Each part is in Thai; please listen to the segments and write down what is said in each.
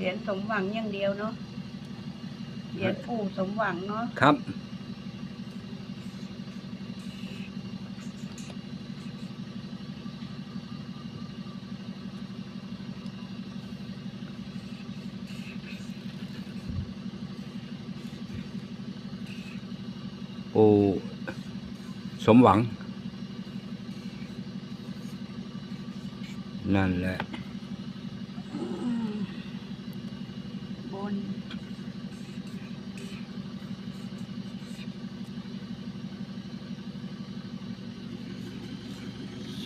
เหรียญสมหวังอย่างเดียวเนาะเหรียญปู่สมหวังเนาะครับ ปูสมหวัง นั่นแหละ อืมบน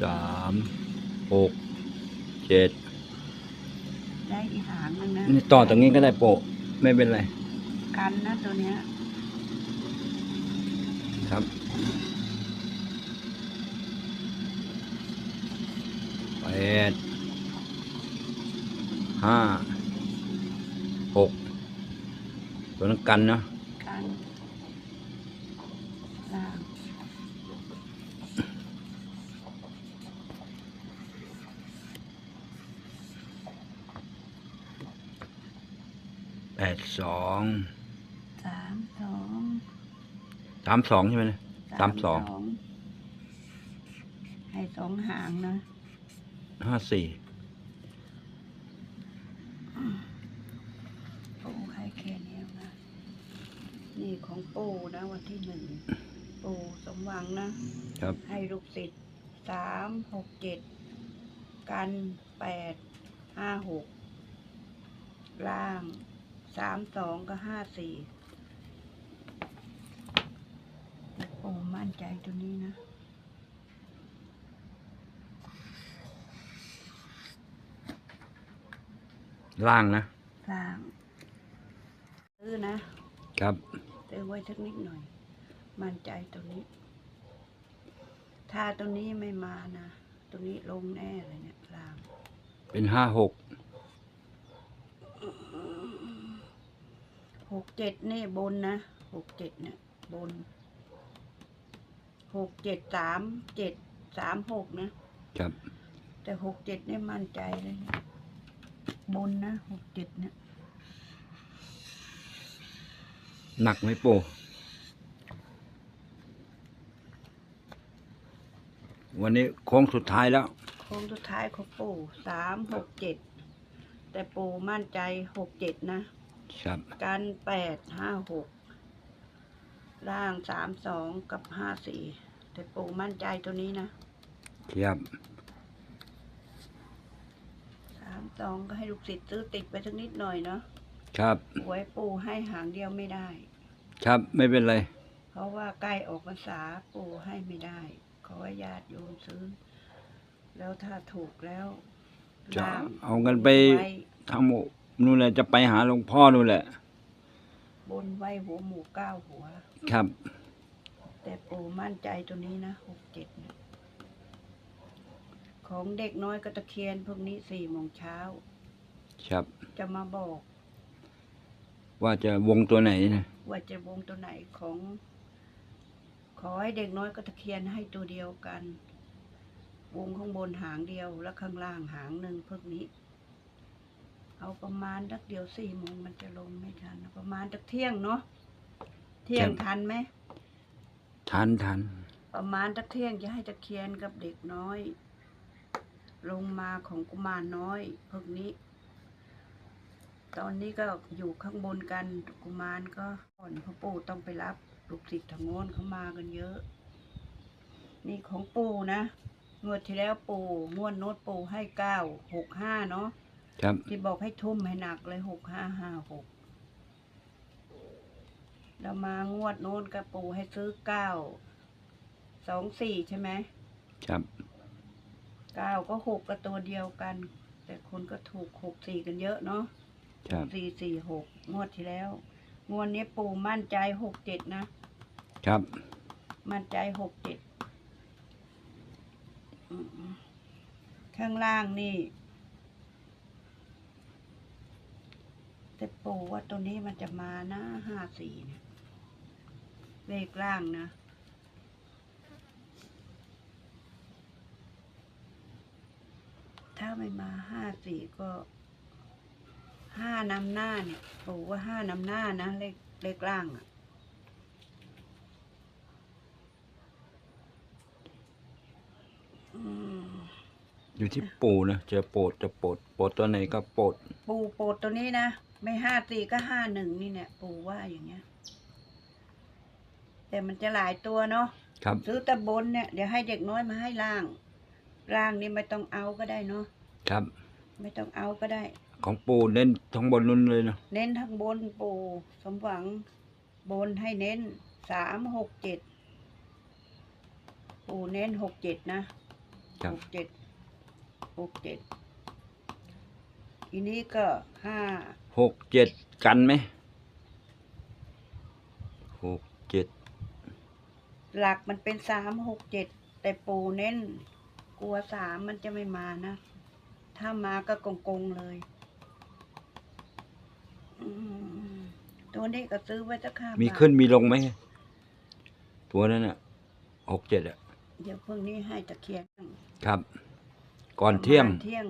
สามหกเจ็ดได้อีหางนึงนะนี่ต่อตรงนี้ก็ได้โปะไม่เป็นไรกันนะตัวเนี้ยครับ แปด ห้า หก ตัวนั้นกันเนาะ กันล่าง แปดสองสามสองสามสองใช่ไหมเนี่ย สามสอง ให้สองหางนะห้าสี่ปูให้แค่นี้นะ นี่ของปูนะ วันที่หนึ่งปูสมหวังนะ ครับ ให้ลูกศิษย์สามหกเจ็ดกันแปดห้าหกล่าง สามสองก็ห้าสี่ปูมั่นใจตัวนี้นะล่างนะล่างซื้อนะ ครับซื้อไว้สักนิดหน่อย มั่นใจตัวนี้ ถ้าตัวนี้ไม่มานะ ตัวนี้ลงแน่เลยเนี่ยล่าง เป็นห้าหก หกเจ็ดนี่บนนะหกเจ็ดเนี่ยบนหกเจ็ดสามเจ็ดสามหกนะครับ แต่หกเจ็ดนี่มั่นใจเลยเนี่ยบนนะหกเจ็ดเนี่ยหนักไหมโปะวันนี้โค้งสุดท้ายแล้ว โค้งสุดท้ายของปู่สามหกเจ็ดแต่ปู่มั่นใจหกเจ็ดนะ ครับ กันแปดห้าหกล่างสามสองกับห้าสี่แต่ปู่มั่นใจตัวนี้นะครับสามสองก็ให้ลูกศิษย์ซื้อติดไปสักนิดหน่อยเนาะครับหวยปู่ให้หางเดียวไม่ได้ ครับไม่เป็นไร เพราะว่าใกล้ออกพรรษาปู่ให้ไม่ได้ ขอให้ญาติโยมซื้อ แล้วถ้าถูกแล้วจะล่างเอากันไปไว้ทำ นู่นแหละจะไปหาหลวงพ่อนู่นแหละ บนไว้หัวหมูเก้าหัว ครับ แต่ปู่มั่นใจตัวนี้นะหกเจ็ดเนี่ยของเด็กน้อยก็ตะเคียนพวกนี้สี่โมงเช้า ครับ จะมาบอก ว่าจะวงตัวไหนนะว่าจะวงตัวไหนของ ขอให้เด็กน้อยก็ตะเคียนให้ตัวเดียวกัน วงข้างบนหางเดียวแล้วข้างล่างหางหนึ่งพวกนี้ เอาประมาณสักเดียวสี่โมงมันจะลงไม่ทันประมาณสักเที่ยงเนาะเที่ยงทันไหมทันทันประมาณตักเที่ยงจะให้ตะเคียนกับเด็กน้อย ลงมาของกุมารน้อยพวกนี้ ตอนนี้ก็อยู่ข้างบนกันกุมารก็ก่อนพ่อปู่ต้องไปรับลูกศิษย์ทางโน้นเขามากันเยอะ นี่ของปู่นะงวดที่แล้วปู่งวดโน้ตปู่ให้เก้าหกห้าเนาะ ครับที่บอกให้ทุ่มให้หนักเลยหกห้าห้าหกแล้วมางวดโน้นก็ปู่ให้ซื้อเก้าสองสี่ใช่ไหมครับเก้าก็หกก็ตัวเดียวกัน แต่คนก็ถูกหกสี่กันเยอะเนาะครับสี่สี่หกงวดที่แล้ว งวดนี้ปู่มั่นใจหกเจ็ดนะ ครับ มั่นใจหกเจ็ดอืมข้างล่างนี่ แต่ปู่ว่าตัวนี้มันจะมานะห้าสี่เนี่ยเลขล่างนะถ้าไม่มาห้าสี่ก็ห้านำหน้าเนี่ยปู่ว่าห้านำหน้านะเลขเลขล่างอะอืมอยู่ที่ปู่นะเจอโปรดจะโปรดโปรดตัวไหนก็โปรดปู่โปรดตัวนี้นะ ไม่ห้าสี่ก็ห้าหนึ่งนี่เนี่ยปู่ว่าอย่างเงี้ย แต่มันจะหลายตัวเนาะครับซื้อแต่บนเนี่ยเดี๋ยวให้เด็กน้อยมาให้ล่าง ล่างนี่ไม่ต้องเอาก็ได้เนาะครับ ไม่ต้องเอาก็ได้ ของปู่เน้นทั้งบนนู้นเลยเนาะเน้นทั้งบนปู่สมหวังบนให้เน้นสามหกเจ็ดปู่เน้นหกเจ็ดนะครับหกเจ็ดหกเจ็ดทีนี้ก็ห้า หกเจ็ดกันไหมหกเจ็ดหลักมันเป็นสามหกเจ็ดแต่ปู่เน้น กลัวสามมันจะไม่มานะ ถ้ามาก็กงกงๆเลยอืมตัวนี้ก็ซื้อไว้สักห้ามีบาทขึ้นมีลงไหมตัวนั้นอะหกเจ็ดอะ เดี๋ยวพวกนี้ให้ตะเคียนครับ ก่อนเที่ยง ประมาณเที่ยง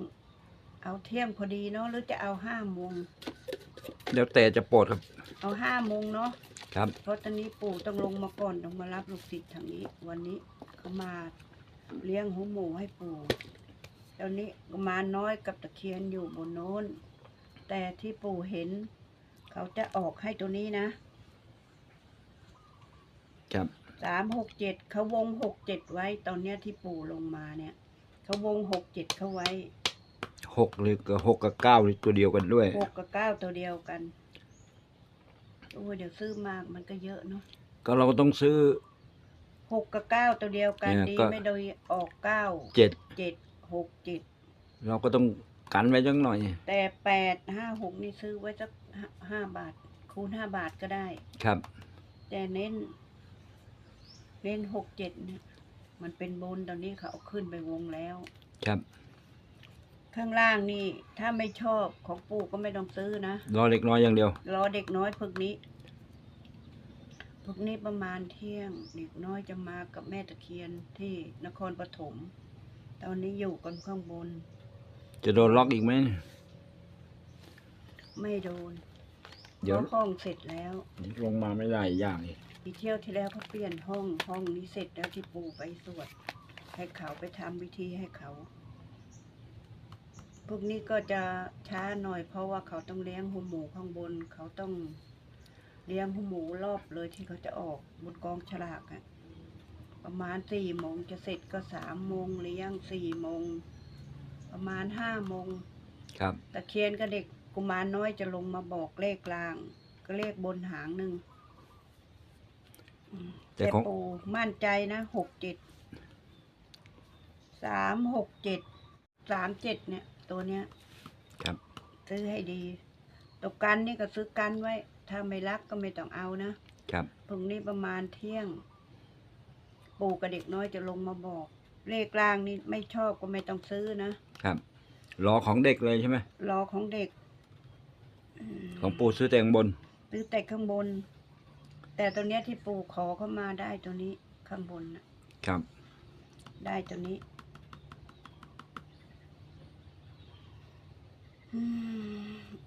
เอาเที่ยงพอดีเนาะหรือจะเอาห้าโมงแล้วแต่จะโปรดครับ เอาห้าโมงเนาะครับ เพราะตอนนี้ปู่ต้องลงมาก่อนต้องมารับลูกศิษย์ทางนี้ วันนี้เขามาเลี้ยงหัวหมูให้ปู่ตอนนี้กุมารน้อยกับตะเคียนอยู่บนโน้น แต่ที่ปู่เห็น เขาจะออกให้ตัวนี้นะครับสามหกเจ็ดเขาวงหกเจ็ดไว้ ตอนเนี้ยที่ปู่ลงมาเนี่ย เขาวงหกเจ็ดเขาไว้ หกหรือก็หกกับเก้าหรือตัวเดียวกันด้วย หกกับเก้าตัวเดียวกันโอ้ยเดี๋ยวซื้อมากมันก็เยอะเนาะก็เราก็ต้องซื้อ หกกับเก้าตัวเดียวกันเนี่ยดีก็ ไม่โดยออกเก้าเจ็ดเจ็ดหกเจ็ดเราก็ต้องกันไว้จังหน่อย แต่แปดห้าหกนี่ซื้อไว้สักห้าห้าบาท คูณห้าบาทก็ได้ ครับ แต่เน้น เน้นหกเจ็ดเนี่ยมันเป็นบนตอนนี้เขาเอาขึ้นไปวงแล้ว ครับ ข้างล่างนี่ถ้าไม่ชอบของปู่ก็ไม่ต้องซื้อนะ รอเล็กน้อยอย่างเดียว รอเด็กน้อยพึกนี้พึกนี้ประมาณเที่ยง เด็กน้อยจะมากับแม่ตะเคียนที่นครปฐมตอนนี้อยู่กันข้างบน จะโดนล็อกอีกไหม ไม่โดนเดี๋ยวเพราะห้องเสร็จแล้ว ลงมาไม่ได้อย่างอีกทีเที่ยวที่แล้วเขาเปลี่ยนห้องห้องนี้เสร็จแล้วที่ปู่ไปสวดให้เขาไปทำวิธีให้เขา พวกนี้ก็จะช้าหน่อย เพราะว่าเขาต้องเลี้ยงหูหมูข้างบน เขาต้องเลี้ยงหูหมูรอบเลยที่เขาจะออกบนกองฉลากอะประมาณสี่โมงจะเสร็จก็สามโมงเลี้ยงสี่โมงประมาณห้าโมงครับ ตะเคียนกับเด็กกุมารน้อยจะลงมาบอกเลขกลาง ก็เลขบนหางหนึ่งอืมแต่แต่ของ ปู่มั่นใจนะหกเจ็ดสามหกเจ็ดสามเจ็ดเนี่ย ตัวเนี้ยครับ ซื้อให้ดีตกกันนี่ก็ซื้อกันไว้ ถ้าไม่รักก็ไม่ต้องเอานะครับพรุ่งนี้ประมาณเที่ยง ปู่กับเด็กน้อยจะลงมาบอก เลขกลางนี่ไม่ชอบก็ไม่ต้องซื้อนะครับ รอของเด็กเลยใช่ไหมรอของเด็กมของปู่ซื้อแต่งบน ซื้อแต่ข้างบน แต่ตัวเนี้ยที่ปู่ขอเข้ามาได้ตัวนี้ข้างบนน่ะครับ ได้ตัวนี้ อืม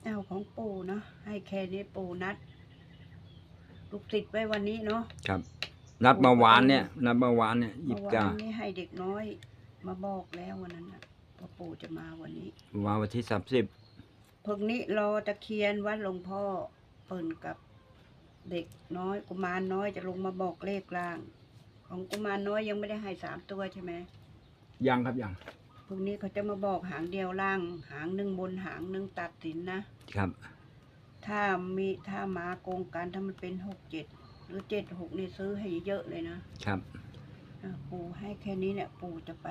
เอาของปู่เนาะให้แค่นี้ปู่นัด ลูกศิษย์ไว้วันนี้เนาะครับ นัดเมื่อวานเนี่ย นัดเมื่อวานเนี่ยยี่เมื่สิอบเก้าวานนี้ให้เด็กน้อย มาบอกแล้ววันนั้นนะว่าปู่จะมาวันนี้มาวันที่สามสิบพวกนี้รอตะเคียนวัดหลวงพ่อเปิ่นกับเด็กน้อยกุมารน้อยจะลงมาบอกเลขกลาง ของกุมารน้อยยังไม่ได้ให้สามตัวใช่ไหมยังครับยัง พวกนี้เขาจะมาบอกหางเดียวล่าง หางหนึ่งบนหางหนึ่งตัดสินนะ ครับ ถ้ามีถ้ามาโกงกันถ้ามันเป็นหกเจ็ดหรือเจ็ดหกนี่ซื้อให้เยอะเลยนะครับอะปู่ให้แค่นี้เนี่ย ปู่จะไป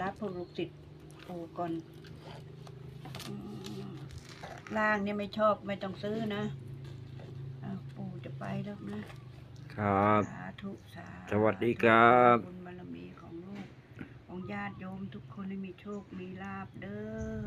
รับพวกลูกศิษย์ปู่ก่อนอืมล่างเนี่ยไม่ชอบไม่ต้องซื้อนะอะปู่จะไปแล้วนะ ครับ สาธุสาธุสวัสดีครับบุญบารมีของลูกของ ญาติโยมทุกคนได้มีโชค มีลาบเด้อ